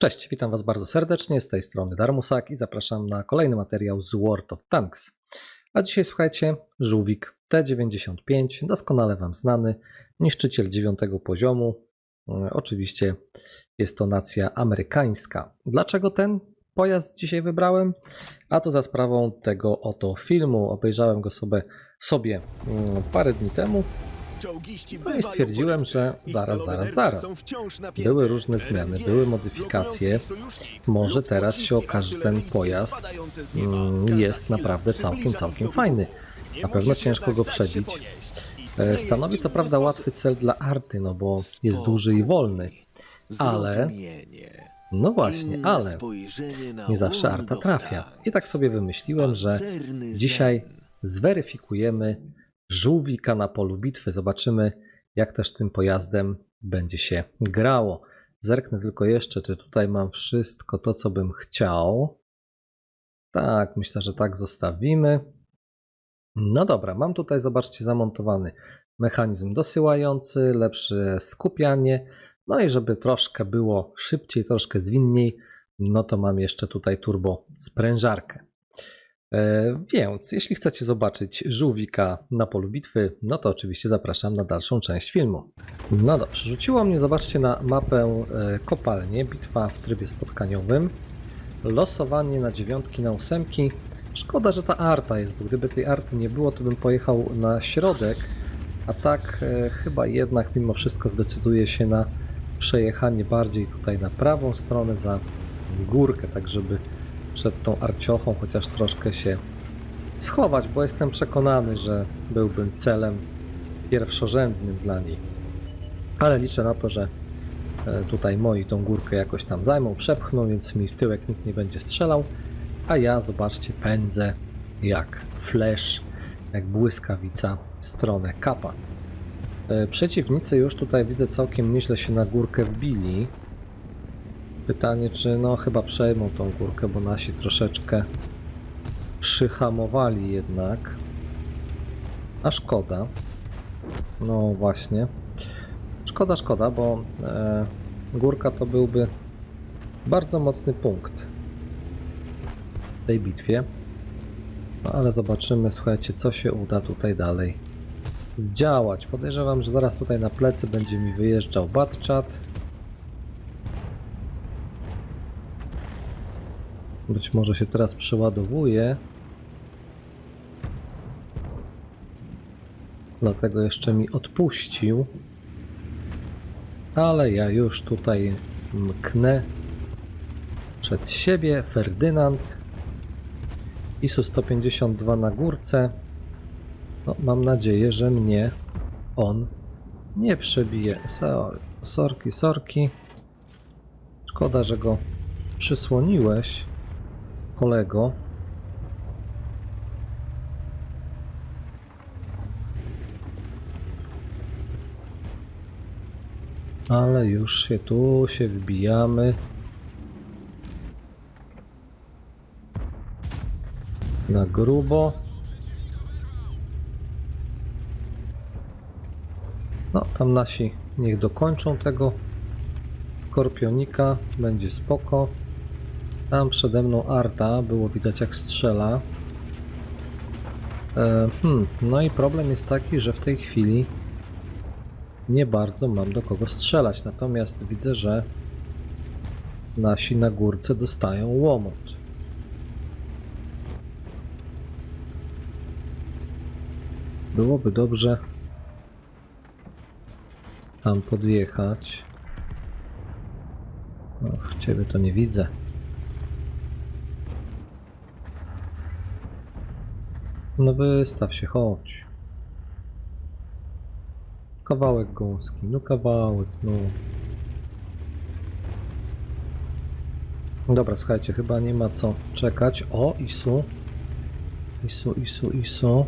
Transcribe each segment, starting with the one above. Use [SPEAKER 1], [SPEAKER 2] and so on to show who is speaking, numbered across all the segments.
[SPEAKER 1] Cześć, witam Was bardzo serdecznie. Z tej strony Darmusak i zapraszam na kolejny materiał z World of Tanks. A dzisiaj słuchajcie, żółwik T95, doskonale Wam znany, niszczyciel 9 poziomu. E, Oczywiście jest to nacja amerykańska. Dlaczego ten pojazd dzisiaj wybrałem? A to za sprawą tego oto filmu. Obejrzałem go sobie, sobie mm, parę dni temu
[SPEAKER 2] No
[SPEAKER 1] i stwierdziłem, że zaraz, zaraz, zaraz. Były różne zmiany, były modyfikacje. Może teraz się okaże, że ten pojazd mm, jest naprawdę całkiem, całkiem fajny. Na pewno ciężko go przebić. E, Stanowi co prawda łatwy cel dla arty, no bo jest duży i wolny. Ale, no właśnie, ale nie zawsze arta trafia. I tak sobie wymyśliłem, że dzisiaj zweryfikujemy żółwika na polu bitwy. Zobaczymy, jak też tym pojazdem będzie się grało. Zerknę tylko jeszcze, czy tutaj mam wszystko to, co bym chciał. Tak, myślę, że tak zostawimy. No dobra, mam tutaj, zobaczcie, zamontowany mechanizm dosyłający, lepsze skupianie. No i żeby troszkę było szybciej, troszkę zwinniej, no to mam jeszcze tutaj turbo sprężarkę. E, Więc jeśli chcecie zobaczyć żółwika na polu bitwy, no to oczywiście zapraszam na dalszą część filmu. No dobrze, rzuciło mnie, zobaczcie, na mapę e, kopalnię, bitwa w trybie spotkaniowym, losowanie na dziewiątki, na ósemki. Szkoda, że ta arta jest, bo gdyby tej arty nie było, to bym pojechał na środek, a tak e, chyba jednak mimo wszystko zdecyduję się na przejechanie bardziej tutaj na prawą stronę za górkę, tak żeby przed tą arciochą chociaż troszkę się schować, bo jestem przekonany, że byłbym celem pierwszorzędnym dla niej. Ale liczę na to, że e, tutaj moi tą górkę jakoś tam zajmą, przepchną, więc mi w tyłek nikt nie będzie strzelał, a ja, zobaczcie, pędzę jak flash, jak błyskawica w stronę kapa. E, Przeciwnicy już tutaj widzę całkiem nieźle się na górkę wbili. Pytanie, czy no chyba przejmą tą górkę, bo nasi troszeczkę przyhamowali jednak. A szkoda. No właśnie. Szkoda, szkoda, bo e, górka to byłby bardzo mocny punkt w tej bitwie. No ale zobaczymy, słuchajcie, co się uda tutaj dalej zdziałać. Podejrzewam, że zaraz tutaj na plecy będzie mi wyjeżdżał Batchat. Być może się teraz przeładowuje. Dlatego jeszcze mi odpuścił. Ale ja już tutaj mknę przed siebie. Ferdynand. ISU 152 na górce. No, mam nadzieję, że mnie on nie przebije. Sorki, sorki. Szkoda, że go przysłoniłeś kolego. Ale już się tu się wbijamy. Na grubo. No, tam nasi niech dokończą tego skorpionika. Będzie spoko. Tam przede mną Arta, było widać jak strzela. E, hmm, no i problem jest taki, że w tej chwili nie bardzo mam do kogo strzelać. Natomiast widzę, że nasi na górce dostają łomot. Byłoby dobrze tam podjechać. Och, ciebie to nie widzę. No wystaw się, chodź. Kawałek gąski, no kawałek, no. Dobra, słuchajcie, chyba nie ma co czekać. O, Isu. Isu, Isu, Isu.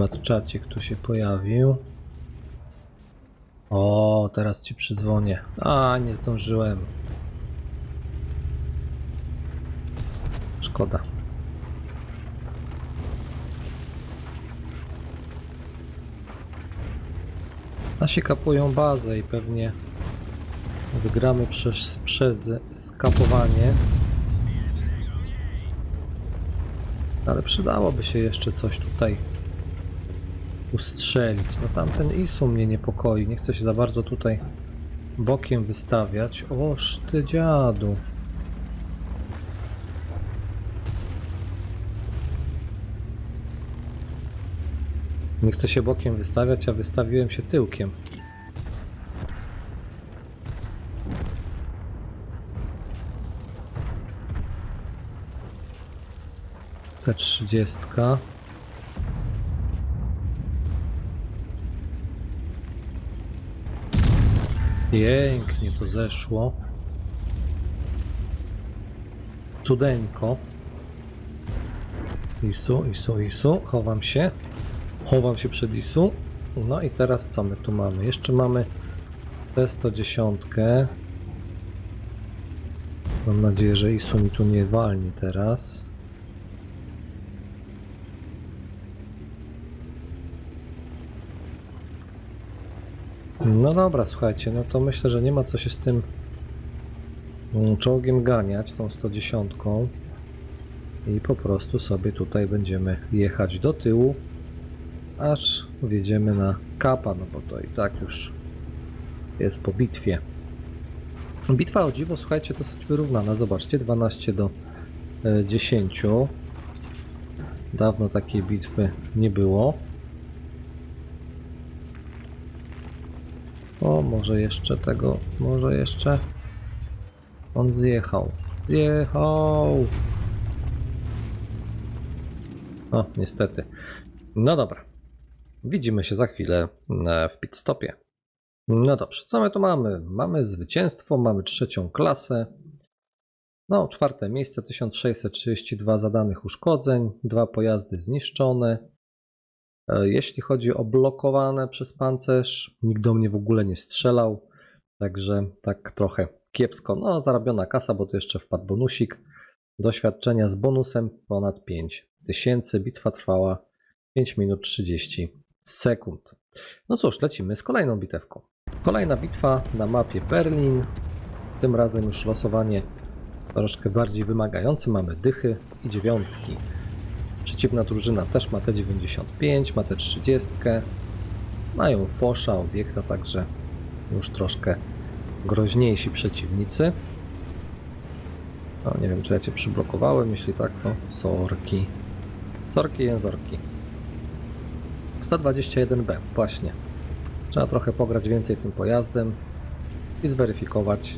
[SPEAKER 1] Batczacik tu się pojawił. O, teraz ci przydzwonię. A, nie zdążyłem. Szkoda. Nasi kapują bazę i pewnie wygramy przez, przez skapowanie. Ale przydałoby się jeszcze coś tutaj ustrzelić. No tamten ISU mnie niepokoi. Nie chcę się za bardzo tutaj bokiem wystawiać. Oż ty dziadu. Nie chcę się bokiem wystawiać, a wystawiłem się tyłkiem. T trzydziestka. Pięknie to zeszło. Cudeńko. Isu, Isu, Isu. Chowam się. Chowam się przed Isu. No i teraz co my tu mamy? Jeszcze mamy T110. Mam nadzieję, że Isu mi tu nie walni teraz. No dobra, słuchajcie, no to myślę, że nie ma co się z tym mm, czołgiem ganiać, tą 110. I po prostu sobie tutaj będziemy jechać do tyłu, aż wjedziemy na kapa, no bo to i tak już jest po bitwie. Bitwa o dziwo, słuchajcie, dosyć wyrównana. Zobaczcie, 12 do e, 10. Dawno takiej bitwy nie było. O, może jeszcze tego, może jeszcze. On zjechał. Zjechał! O, niestety. No dobra. Widzimy się za chwilę e, w pit stopie. No dobrze, co my tu mamy? Mamy zwycięstwo, mamy trzecią klasę. No, czwarte miejsce, 1632 zadanych uszkodzeń, dwa pojazdy zniszczone. E, Jeśli chodzi o blokowane przez pancerz, nikt do mnie w ogóle nie strzelał, także tak trochę kiepsko. No, zarobiona kasa, bo tu jeszcze wpadł bonusik. Doświadczenia z bonusem ponad 5000. Bitwa trwała 5 minut 30 sekund. No cóż, lecimy z kolejną bitewką. Kolejna bitwa na mapie Berlin. Tym razem już losowanie troszkę bardziej wymagające. Mamy dychy i dziewiątki. Przeciwna drużyna też ma T95, ma T30. Mają fosza, obiekta, także już troszkę groźniejsi przeciwnicy. O, nie wiem, czy ja cię przyblokowałem. Jeśli tak, to sorki. Sorki, jęzorki. 121B, właśnie. Trzeba trochę pograć więcej tym pojazdem i zweryfikować,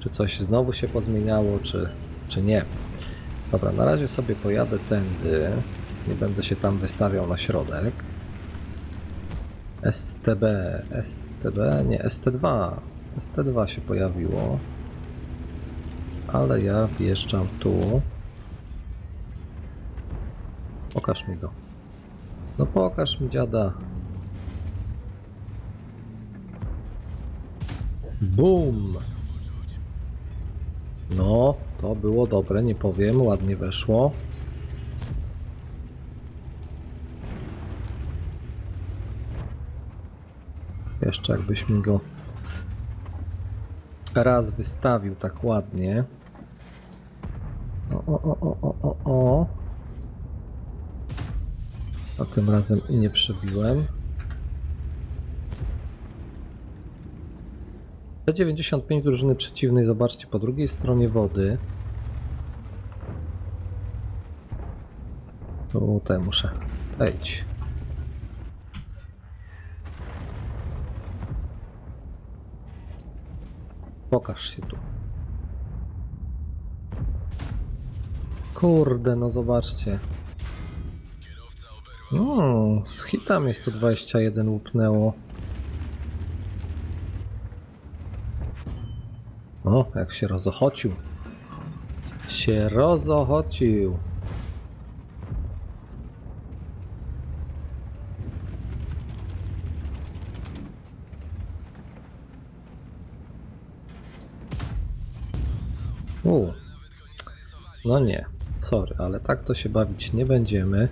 [SPEAKER 1] czy coś znowu się pozmieniało, czy, czy nie. Dobra, na razie sobie pojadę tędy. Nie będę się tam wystawiał na środek. STB, STB, nie, ST2. ST2 się pojawiło. Ale ja wjeżdżam tu. Pokaż mi go. No pokaż mi dziada. Boom! No, to było dobre, nie powiem, ładnie weszło. Jeszcze jakbyś mi go raz wystawił tak ładnie. O, o, o, o, o, o. A tym razem nie przebiłem. T95 drużyny przeciwnej, zobaczcie, po drugiej stronie wody. Tutaj muszę wejść. Pokaż się tu. Kurde, no zobaczcie. No, z hitami 121 łupnęło. O, jak się rozochocił. Się rozochocił. U. No nie, sorry, ale tak to się bawić nie będziemy.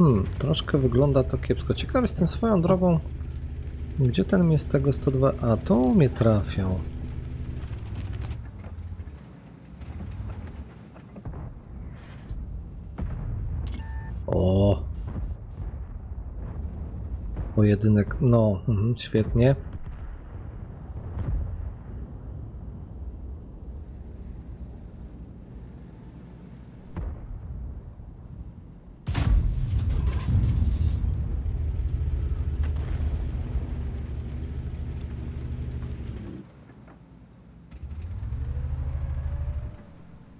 [SPEAKER 1] Hmm, troszkę wygląda to kiepsko. Ciekaw jestem swoją drogą, gdzie ten mnie z tego 102... A, tu mnie trafią. O. Pojedynek, no, mhm, świetnie.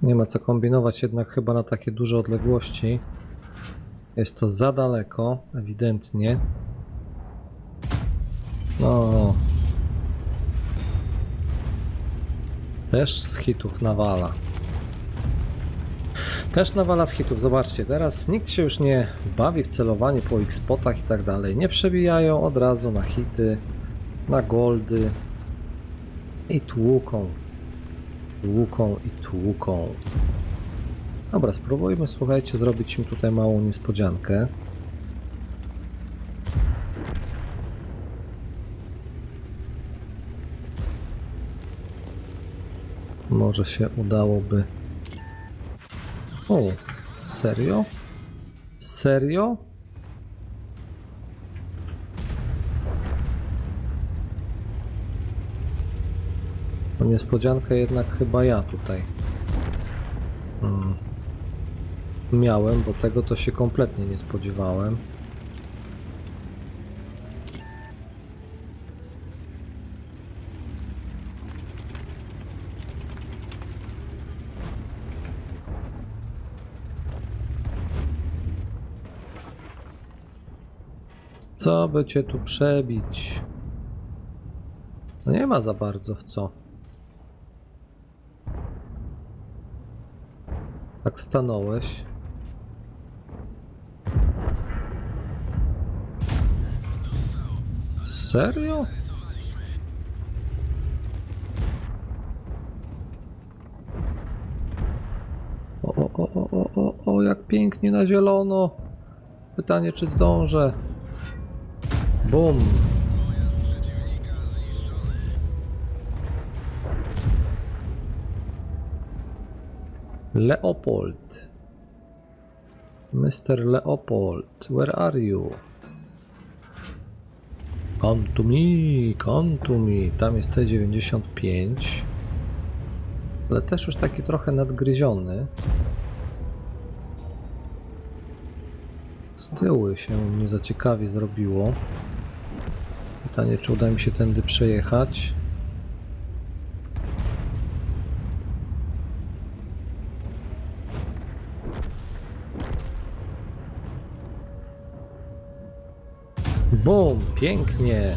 [SPEAKER 1] Nie ma co kombinować jednak chyba na takie duże odległości. Jest to za daleko, ewidentnie. No. Też z hitów nawala. Też nawala z hitów. Zobaczcie, teraz nikt się już nie bawi w celowanie po X-spotach i tak dalej. Nie przebijają od razu na hity, na goldy i tłuką. Tłuką i tłuką. Dobra, spróbujmy, słuchajcie, zrobić im tutaj małą niespodziankę. Może się udałoby. O, serio? Serio? Niespodziankę jednak chyba ja tutaj. Hmm. Miałem, bo tego to się kompletnie nie spodziewałem. Co by cię tu przebić? No nie ma za bardzo w co. Tak stanąłeś. Serio? O, o, o, o, o, o, jak pięknie na zielono. Pytanie, czy zdążę. Bum. Leopold. Mr. Leopold, where are you? Come to me, come to me. Tam jest T95. Ale też już taki trochę nadgryziony. Z tyłu się nie za ciekawie zrobiło. Pytanie, czy uda mi się tędy przejechać. Pięknie.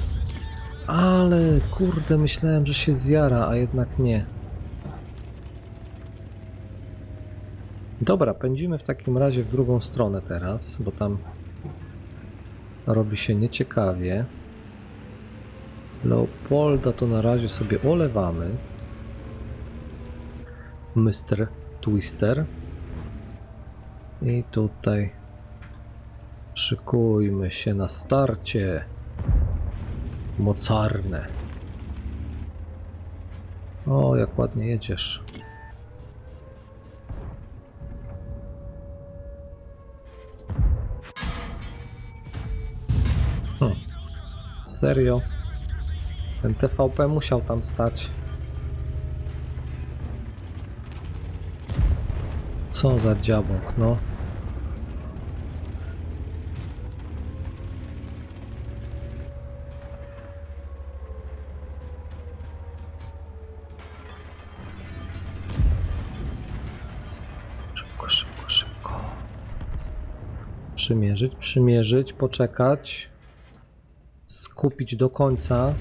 [SPEAKER 1] Ale kurde, myślałem, że się zjara, a jednak nie. Dobra, pędzimy w takim razie w drugą stronę teraz, bo tam robi się nieciekawie. Leopolda to na razie sobie olewamy. Mr. Twister. I tutaj Szykujmy się na starcie. Mocarne. O, jak ładnie jedziesz. Hm. Serio? Ten TVP musiał tam stać. Co za dziabok, no. Przymierzyć, przymierzyć, poczekać. Skupić do końca.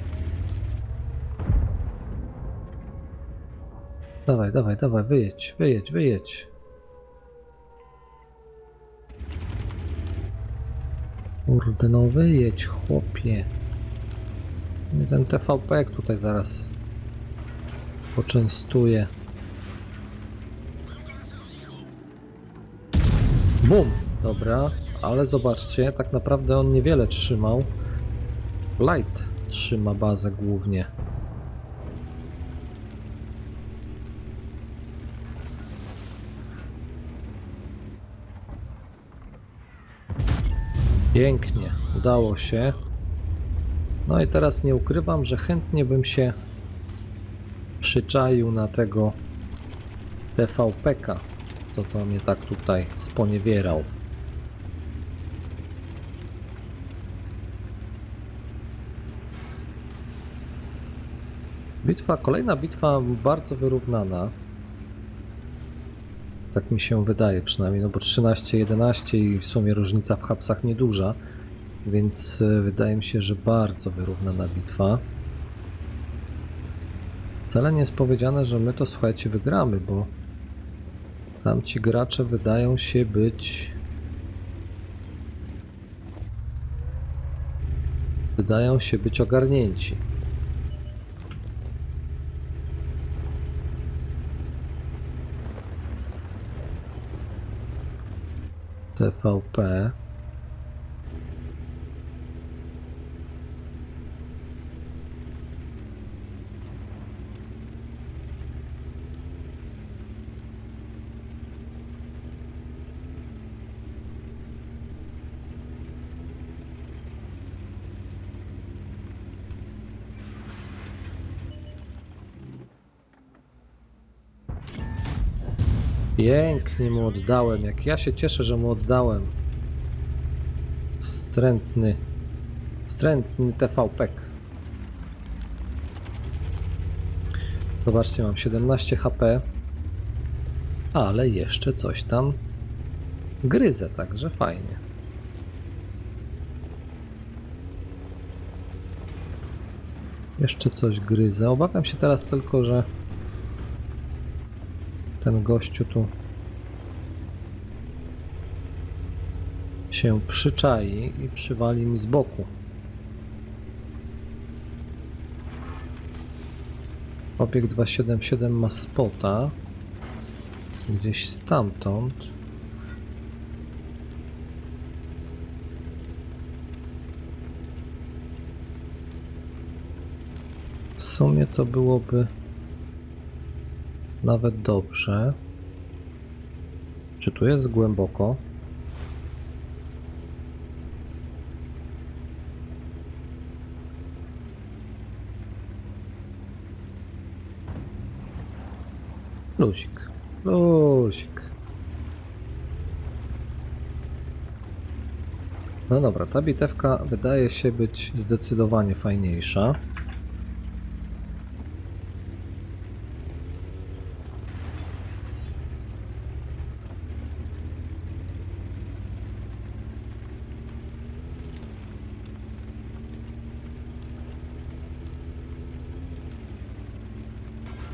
[SPEAKER 1] Dawaj, dawaj, dawaj, wyjedź, wyjedź, wyjedź. Kurde, no wyjedź, chłopie. Ten TVP jak tutaj zaraz poczęstuje. Bum! Dobra, ale zobaczcie, tak naprawdę on niewiele trzymał. Light trzyma bazę głównie. Pięknie, udało się. No i teraz nie ukrywam, że chętnie bym się przyczaił na tego TVP-ka, co to mnie tak tutaj sponiewierał. Bitwa, kolejna bitwa bardzo wyrównana. Tak mi się wydaje przynajmniej, no bo 13-11 i w sumie różnica w hapsach nieduża, więc e, wydaje mi się, że bardzo wyrównana bitwa. Wcale nie jest powiedziane, że my to słuchajcie wygramy, bo tamci gracze wydają się być wydają się być ogarnięci. TVP. Pięknie mu oddałem. Jak ja się cieszę, że mu oddałem. Wstrętny. Wstrętny TVP. Zobaczcie, mam 17 HP. Ale jeszcze coś tam gryzę, także fajnie. Jeszcze coś gryzę. Obawiam się teraz tylko, że ten gościu tu się przyczai i przywali mi z boku. Obiekt 277 ma spota gdzieś stamtąd. W sumie to byłoby nawet dobrze. Czy tu jest głęboko? Luzik. Luzik. No dobra, ta bitewka wydaje się być zdecydowanie fajniejsza.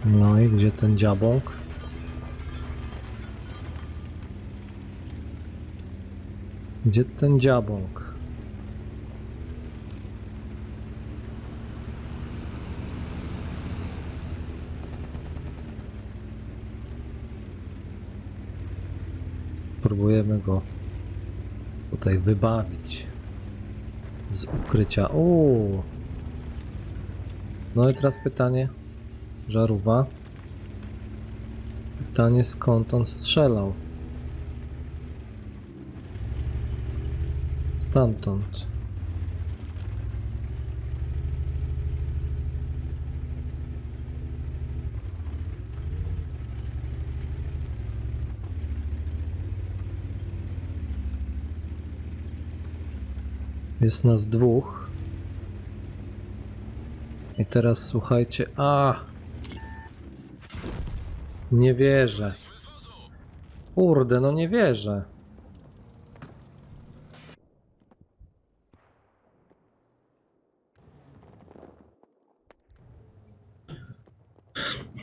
[SPEAKER 1] No i gdzie ten dziabąk? Gdzie ten dziabąk? Próbujemy go tutaj wybawić z ukrycia. O! No i teraz pytanie. Żarówa. Pytanie skąd on strzelał? Stamtąd. Jest nas dwóch. I teraz słuchajcie. A! Nie wierzę. Kurde, no nie wierzę.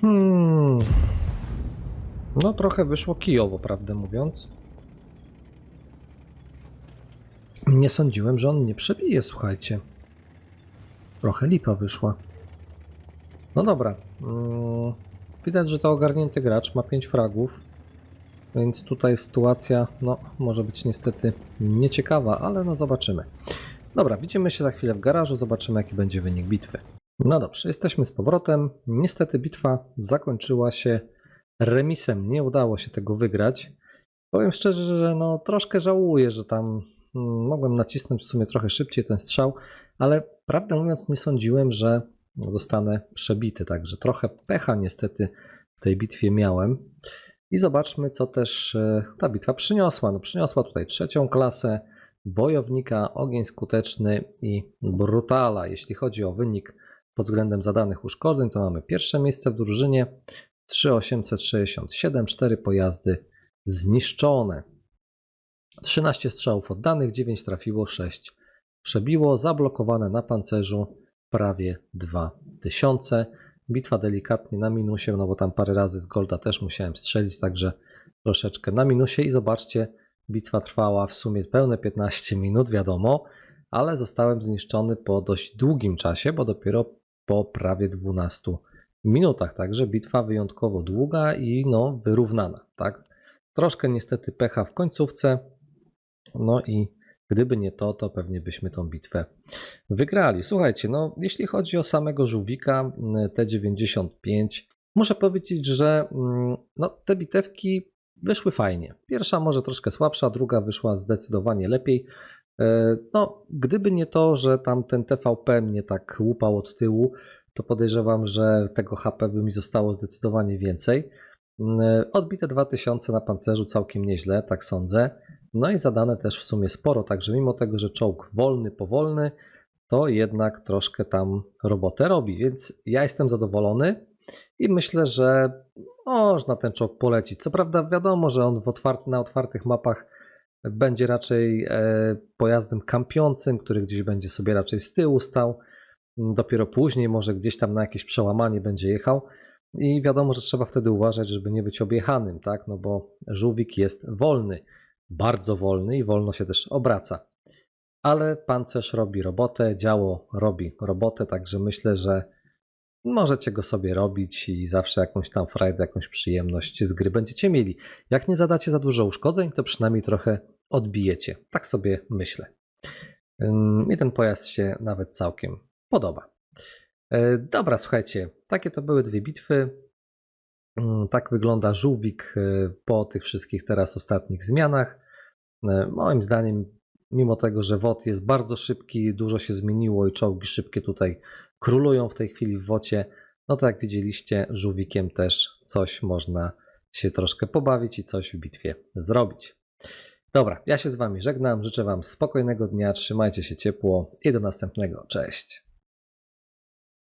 [SPEAKER 1] Hmm. No trochę wyszło kijowo, prawdę mówiąc. Nie sądziłem, że on nie przebije, słuchajcie. Trochę lipa wyszła. No dobra. mm, Widać, że to ogarnięty gracz ma 5 fragów. Więc tutaj sytuacja, no, może być niestety nieciekawa, ale no zobaczymy. Dobra, widzimy się za chwilę w garażu, zobaczymy jaki będzie wynik bitwy. No dobrze, jesteśmy z powrotem. Niestety bitwa zakończyła się remisem, nie udało się tego wygrać. Powiem szczerze, że no troszkę żałuję, że tam mm, mogłem nacisnąć w sumie trochę szybciej ten strzał, ale prawdę mówiąc nie sądziłem, że zostanę przebity, także trochę pecha niestety w tej bitwie miałem. I zobaczmy, co też e, ta bitwa przyniosła. No, przyniosła tutaj trzecią klasę, wojownika, ogień skuteczny i brutala. Jeśli chodzi o wynik pod względem zadanych uszkodzeń, to mamy pierwsze miejsce w drużynie 3867, 4 pojazdy zniszczone. 13 strzałów oddanych, 9 trafiło, 6 przebiło, zablokowane na pancerzu prawie 2000. Bitwa delikatnie na minusie, no bo tam parę razy z Golda też musiałem strzelić, także troszeczkę na minusie i zobaczcie, bitwa trwała w sumie pełne 15 minut, wiadomo, ale zostałem zniszczony po dość długim czasie, bo dopiero po prawie 12 minutach, także bitwa wyjątkowo długa i no wyrównana, tak? Troszkę niestety pecha w końcówce, no i gdyby nie to, to pewnie byśmy tą bitwę wygrali. Słuchajcie, no jeśli chodzi o samego żółwika mm, T95, muszę powiedzieć, że mm, no, te bitewki wyszły fajnie. Pierwsza może troszkę słabsza, druga wyszła zdecydowanie lepiej. E, No, gdyby nie to, że tam ten TVP mnie tak łupał od tyłu, to podejrzewam, że tego HP by mi zostało zdecydowanie więcej. Mm, Odbite 2000 na pancerzu całkiem nieźle, tak sądzę. No i zadane też w sumie sporo, także mimo tego, że czołg wolny, powolny, to jednak troszkę tam robotę robi, więc ja jestem zadowolony i myślę, że można ten czołg polecić. Co prawda wiadomo, że on otwart- na otwartych mapach będzie raczej e, pojazdem kampiącym, który gdzieś będzie sobie raczej z tyłu stał. Dopiero później może gdzieś tam na jakieś przełamanie będzie jechał. I wiadomo, że trzeba wtedy uważać, żeby nie być objechanym, tak? No bo żółwik jest wolny, bardzo wolny i wolno się też obraca. Ale pancerz robi robotę, działo robi robotę, także myślę, że możecie go sobie robić i zawsze jakąś tam frajdę, jakąś przyjemność z gry będziecie mieli. Jak nie zadacie za dużo uszkodzeń, to przynajmniej trochę odbijecie. Tak sobie myślę. I ten pojazd się nawet całkiem podoba. E, Dobra, słuchajcie, takie to były dwie bitwy. Mm, Tak wygląda żółwik e, po tych wszystkich teraz ostatnich zmianach. E, Moim zdaniem, mimo tego, że WOT jest bardzo szybki, dużo się zmieniło i czołgi szybkie tutaj królują w tej chwili w wocie, no to jak widzieliście, żółwikiem też coś można się troszkę pobawić i coś w bitwie zrobić. Dobra, ja się z Wami żegnam, życzę Wam spokojnego dnia, trzymajcie się ciepło i do następnego. Cześć.